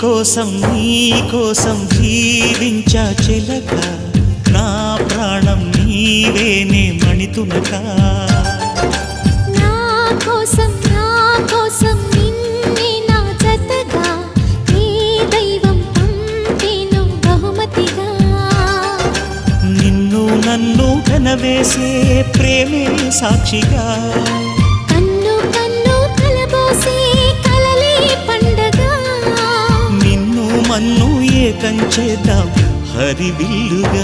కోసం నీ కోసం జీవించా చిలక. నా ప్రాణం నీవేనే మణితునక. నా కోసం నా కోసం నిన్నే నా జతగా నీ దైవం పంపేను బహుమతిగా. నిన్ను నన్ను కనవేసే ప్రేమే సాక్షిగా. మన్ను ఏకం చేద్దాం హరివిల్లుగా.